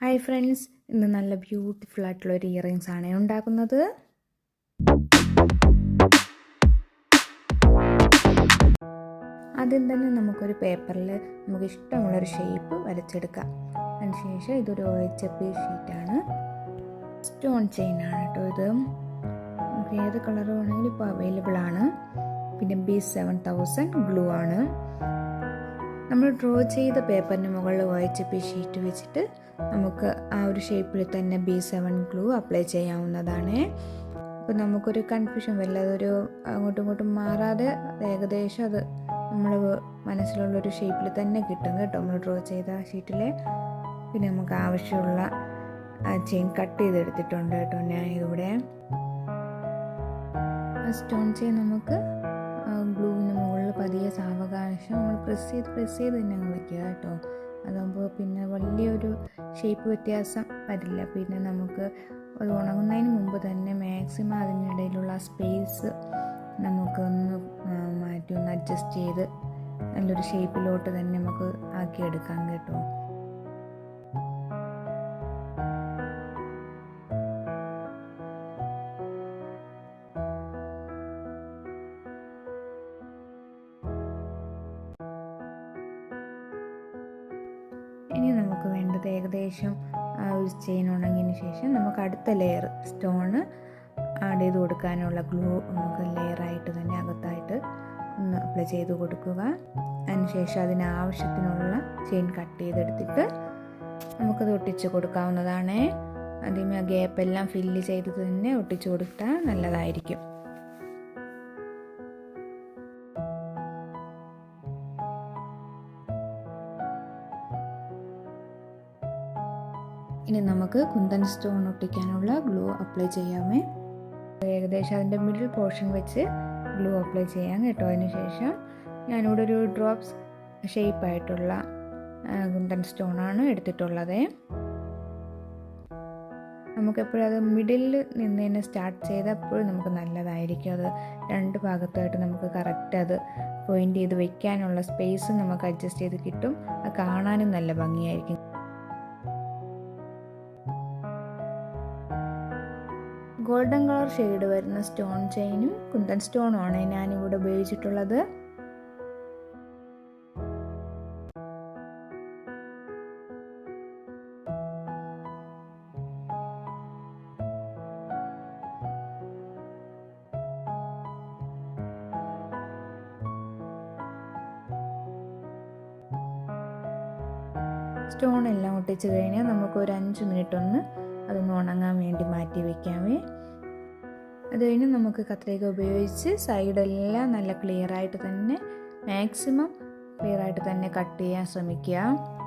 Hi friends ഇന്ന് നല്ല beautiful ആയിട്ടുള്ള ഒരു ഇയറിങ്സ് ആണ് ഉണ്ടാക്കുന്നത്. ആദ്യം തന്നെ നമുക്കൊരു പേപ്പറിൽ നമുക്ക് ഇഷ്ടമുള്ളൊരു ഷേപ്പ് വരച്ചെടുക്കാം. അതിനുശേഷം ഇതൊരു ഒ എച്ച് എ പി ഷീറ്റാണ് സ്റ്റോൺ ചെയിൻ ആണ് കേട്ടോ ഇത്. നമുക്ക് ഏത് കളർ വേണമെങ്കിലും ഇപ്പോൾ അവൈലബിൾ ആണ്. പിന്നെ ബി സെവൻ തൗസൻഡ് ഗ്ലൂ ആണ്. നമ്മൾ ഡ്രോ ചെയ്ത പേപ്പറിന് മുകളിൽ ഒ എച്ച് പി ഷീറ്റ് വെച്ചിട്ട് നമുക്ക് ആ ഒരു ഷേപ്പിൽ തന്നെ ബി സെവൻ ഗ്ലൂ അപ്ലൈ ചെയ്യാവുന്നതാണ്. അപ്പോൾ നമുക്കൊരു കൺഫ്യൂഷൻ വരില്ല. അതൊരു അങ്ങോട്ടും ഇങ്ങോട്ടും മാറാതെ ഏകദേശം അത് നമ്മൾ മനസ്സിലുള്ളൊരു ഷേപ്പിൽ തന്നെ കിട്ടും കേട്ടോ നമ്മൾ ഡ്രോ ചെയ്ത ഷീറ്റിൽ പിന്നെ നമുക്ക് ആവശ്യമുള്ള ചെയിൻ കട്ട് ചെയ്തെടുത്തിട്ടുണ്ട് കേട്ടോ ഞാൻ ഇവിടെ സ്റ്റോൺ ചെയിൻ നമുക്ക് ഗ്ലൂവിന് പതിയെ സാവകാശം നമ്മൾ പ്രസ് ചെയ്ത് പ്രസ് ചെയ്ത് തന്നെ അങ്ങ് വയ്ക്കുക കേട്ടോ. അതാകുമ്പോൾ പിന്നെ വലിയൊരു ഷേപ്പ് വ്യത്യാസം വരില്ല. പിന്നെ നമുക്ക് അത് ഉണങ്ങുന്നതിന് മുമ്പ് തന്നെ മാക്സിമം അതിനിടയിലുള്ള സ്പേസ് നമുക്കൊന്ന് മാറ്റി ഒന്ന് അഡ്ജസ്റ്റ് ചെയ്ത് നല്ലൊരു ഷേപ്പിലോട്ട് തന്നെ നമുക്ക് ആക്കിയെടുക്കാം കേട്ടോ. നമുക്ക് വേണ്ടത് ഏകദേശം ആ ഒരു ചെയിൻ ഉണങ്ങിയതിന് ശേഷം നമുക്ക് അടുത്ത ലെയർ സ്റ്റോണ് ആഡ് ചെയ്ത് കൊടുക്കാനുള്ള ഗ്ലൂ നമുക്ക് ലെയറായിട്ട് തന്നെ അകത്തായിട്ട് ഒന്ന് അപ്ലൈ ചെയ്ത് കൊടുക്കുക. അതിനുശേഷം അതിന് ആവശ്യത്തിനുള്ള ചെയിൻ കട്ട് ചെയ്തെടുത്തിട്ട് നമുക്കത് ഒട്ടിച്ച് കൊടുക്കാവുന്നതാണ്. ആദ്യമേ ആ ഗ്യാപ്പെല്ലാം ഫില്ല് ചെയ്ത് തന്നെ ഒട്ടിച്ച് കൊടുത്താൽ നല്ലതായിരിക്കും. ഇനി നമുക്ക് കുന്തൻ സ്റ്റോൺ ഒട്ടിക്കാനുള്ള ഗ്ലൂ അപ്ലൈ ചെയ്യാമേ. ഏകദേശം അതിന്റെ മിഡിൽ പോർഷൻ വെച്ച് ഗ്ലൂ അപ്ലൈ ചെയ്യാം കേട്ടോ. അതിന് ശേഷം ഞാനിവിടെ ഒരു ഡ്രോപ്സ് ഷേപ്പായിട്ടുള്ള കുന്തൻ സ്റ്റോണാണ് എടുത്തിട്ടുള്ളത്. നമുക്കെപ്പോഴും അത് മിഡിലിൽ നിന്ന് തന്നെ സ്റ്റാർട്ട് ചെയ്തപ്പോഴും നമുക്ക് നല്ലതായിരിക്കും. അത് രണ്ട് ഭാഗത്തായിട്ട് നമുക്ക് കറക്റ്റ് അത് പോയിന്റ് ചെയ്ത് വെക്കാനുള്ള സ്പേസ് നമുക്ക് അഡ്ജസ്റ്റ് ചെയ്ത് കിട്ടും. അത് കാണാനും നല്ല ഭംഗിയായിരിക്കും. ഗോൾഡൻ കളർ ഷെയ്ഡ് വരുന്ന സ്റ്റോൺ ചെയിനും കുന്തൻ സ്റ്റോണും ആണ് ഞാനിവിടെ ഉപയോഗിച്ചിട്ടുള്ളത്. സ്റ്റോൺ എല്ലാം ഒട്ടിച്ച് കഴിഞ്ഞാൽ നമുക്ക് ഒരു അഞ്ച് മിനിറ്റ് ഒന്ന് അതൊന്ന് ഉണങ്ങാൻ വേണ്ടി മാറ്റി വെക്കാമേ. അത് കഴിഞ്ഞ് നമുക്ക് കത്രിക ഉപയോഗിച്ച് സൈഡെല്ലാം നല്ല ക്ലിയറായിട്ട് തന്നെ മാക്സിമം ക്ലിയറായിട്ട് തന്നെ കട്ട് ചെയ്യാൻ ശ്രമിക്കുക.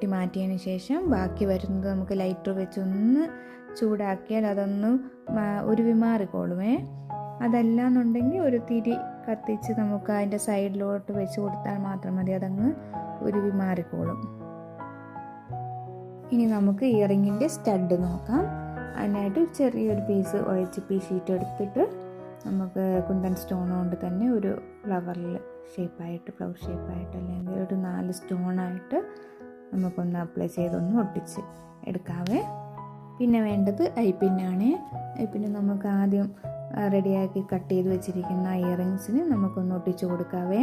വെട്ടി മാറ്റിയതിന് ശേഷം ബാക്കി വരുന്നത് നമുക്ക് ലൈറ്റർ വെച്ച് ഒന്ന് ചൂടാക്കിയാൽ അതൊന്ന് ഉരുവി മാറിക്കോളുമേ അതല്ലാന്നുണ്ടെങ്കിൽ ഒരു തിരി കത്തിച്ച് നമുക്ക് അതിന്റെ സൈഡിലോട്ട് വെച്ച് കൊടുത്താൽ മാത്രം മതി അതങ്ങ് ഉരുവി മാറിക്കോളും ഇനി നമുക്ക് ഇയറിങ്ങിന്റെ സ്റ്റഡ് നോക്കാം. അതിനായിട്ട് ചെറിയൊരു പീസ് ഒഴിച്ച് പി ഷീറ്റ് എടുത്തിട്ട് നമുക്ക് കുന്തൻ സ്റ്റോൺ കൊണ്ട് തന്നെ ഒരു ഫ്ലവറിൽ ഷേപ്പായിട്ട് ഫ്ലവർ ഷേപ്പായിട്ട് അല്ലെങ്കിൽ ഒരു നാല് സ്റ്റോണായിട്ട് നമുക്കൊന്ന് അപ്ലൈ ചെയ്തൊന്ന് ഒട്ടിച്ച് എടുക്കാവേ. പിന്നെ വേണ്ടത് ഐപ്പിന്നാണ് പിന്നെ നമുക്ക് ആദ്യം റെഡിയാക്കി കട്ട് ചെയ്ത് വെച്ചിരിക്കുന്ന ഇയറിങ്സിന് നമുക്കൊന്ന് ഒട്ടിച്ച് കൊടുക്കാവേ.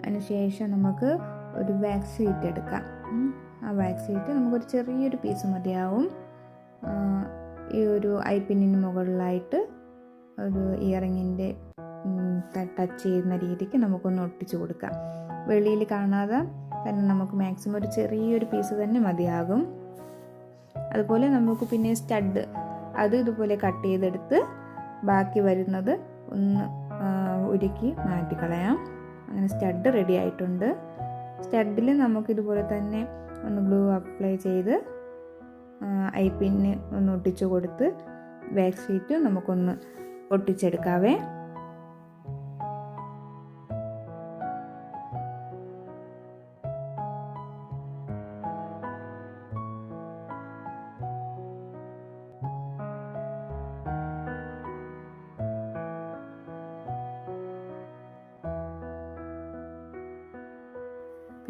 അതിനുശേഷം നമുക്ക് ഒരു വാക്സ് ഷീറ്റ് എടുക്കാം. ആ വാക്സ് ഷീറ്റ് നമുക്കൊരു ചെറിയൊരു പീസ് മതിയാവും. ഈ ഒരു ഐപ്പിന്നിന് മുകളിലായിട്ട് ഒരു ഇയറിങ്ങിന്റെ ടച്ച് ചെയ്യുന്ന രീതിക്ക് നമുക്കൊന്ന് ഒട്ടിച്ചു കൊടുക്കാം. വെളിയിൽ കാണാതെ തന്നെ നമുക്ക് മാക്സിമം ഒരു ചെറിയൊരു പീസ് തന്നെ മതിയാകും. അതുപോലെ നമുക്ക് പിന്നെ സ്റ്റഡ് അത് ഇതുപോലെ കട്ട് ചെയ്തെടുത്ത് ബാക്കി വരുന്നത് ഒന്ന് ഉരുക്കി മാറ്റിക്കളയാം. അങ്ങനെ സ്റ്റഡ് റെഡി ആയിട്ടുണ്ട്. സ്റ്റഡിൽ നമുക്ക് ഇതുപോലെ തന്നെ ഒന്ന് ഗ്ലൂ അപ്ലൈ ചെയ്ത് ഐ പിന്ന് ഒന്ന് ഒട്ടിച്ചു കൊടുത്ത് ബാക്ക് ഷീറ്റ് നമുക്കൊന്ന് ഒട്ടിച്ചെടുക്കാവേ.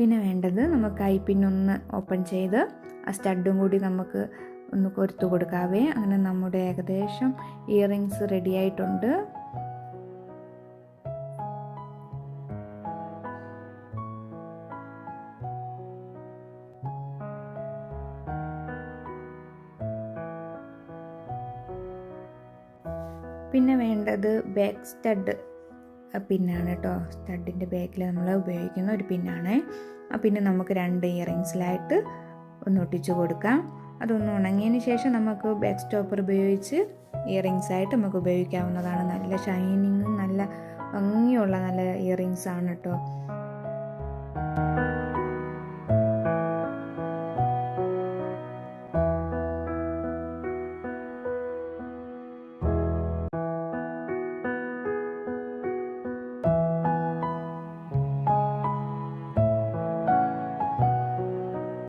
പിന്നെ വേണ്ടത് നമുക്ക് ഐ ഒന്ന് ഓപ്പൺ ചെയ്ത് ആ സ്റ്റഡും കൂടി നമുക്ക് ഒന്ന് കൊരുത്തു കൊടുക്കാവേ. അങ്ങനെ നമ്മുടെ ഏകദേശം ഇയറിങ്സ് റെഡി ആയിട്ടുണ്ട്. പിന്നെ വേണ്ടത് ബാക്ക് സ്റ്റഡ് പിന്നാണ് കേട്ടോ സ്റ്റഡിന്റെ ബാക്കിൽ നമ്മൾ ഉപയോഗിക്കുന്ന ഒരു പിന്നാണ്. ആ പിന്നെ നമുക്ക് രണ്ട് ഇയറിങ്സിലായിട്ട് ഒന്ന് ഒട്ടിച്ചു കൊടുക്കാം. അതൊന്ന് ഉണങ്ങിയതിന് ശേഷം നമുക്ക് ബാക്ക് സ്റ്റോപ്പർ ഉപയോഗിച്ച് ഇയറിങ്സ് ആയിട്ട് നമുക്ക് ഉപയോഗിക്കാവുന്നതാണ്. നല്ല ഷൈനിങ്ങും നല്ല ഭംഗിയുള്ള നല്ല ഇയറിങ്സ് ആണ് കേട്ടോ